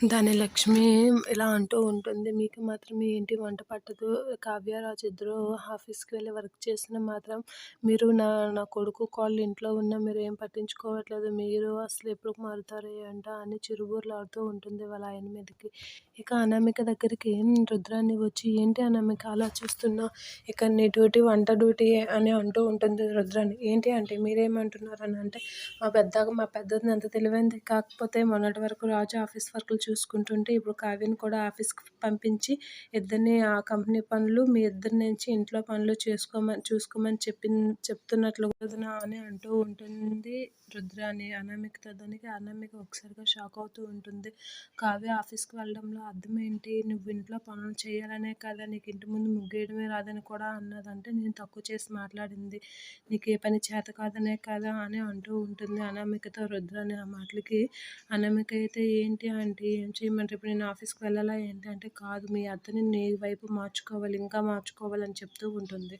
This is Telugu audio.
ధనలక్ష్మి ఇలా అంటూ ఉంటుంది. మీకు మాత్రం ఏంటి వంట పట్టదు. కావ్యరాజు ఇద్దరు ఆఫీస్కి వెళ్ళి వర్క్ చేసిన మాత్రం మీరు నా నా కొడుకు కాళ్ళు ఇంట్లో ఉన్న మీరు ఏం పట్టించుకోవట్లేదు. మీరు అసలు ఎప్పుడు మారుతారు అంట అని చిరుబుర్లాడుతూ ఉంటుంది వాళ్ళ ఆయన మీదకి. ఇక అనామిక దగ్గరికి రుద్రాన్ని వచ్చి ఏంటి అనామిక అలా చూస్తున్నా? ఇక నీ డ్యూటీ వంట డ్యూటీ అని అంటూ ఉంటుంది రుద్రాన్ని. ఏంటి అంటే మీరేమంటున్నారు అని అంటే మా పెద్ద మా పెద్దది అంత తెలివైంది. కాకపోతే మొన్నటి వరకు రాజు ఆఫీస్ వర్క్లు చూసుకుంటుంటే ఇప్పుడు కావ్యని కూడా ఆఫీస్కి పంపించి ఇద్దరిని ఆ కంపెనీ పనులు మీ ఇద్దరి నుంచి ఇంట్లో పనులు చేసుకోమని చూసుకోమని చెప్పి చెప్తున్నట్లు అని అంటూ ఉంటుంది రుద్రాని అనామిక దానికి అనామిక ఒకసారిగా షాక్ అవుతూ ఉంటుంది. కావ్య ఆఫీస్కి వెళ్ళడంలో అర్థం ఏంటి? నువ్వు ఇంట్లో పనులు చేయాలనే కదా నీకు ఇంటి ముందు ముగ్గేయడమే రాదని కూడా అన్నదంటే నేను తక్కువ చేసి మాట్లాడింది. నీకు ఏ పని చేత కాదనే కదా అని అంటూ ఉంటుంది అనామికతో రుద్రాని ఆ మాటలకి. అనామిక అయితే ఏంటి అంటే ఏం చేయమంటారు? ఇప్పుడు నేను ఆఫీస్కి వెళ్ళాలా ఏంటి అంటే కాదు మీ అత్తని నీ వైపు మార్చుకోవాలి ఇంకా మార్చుకోవాలని చెప్తూ ఉంటుంది.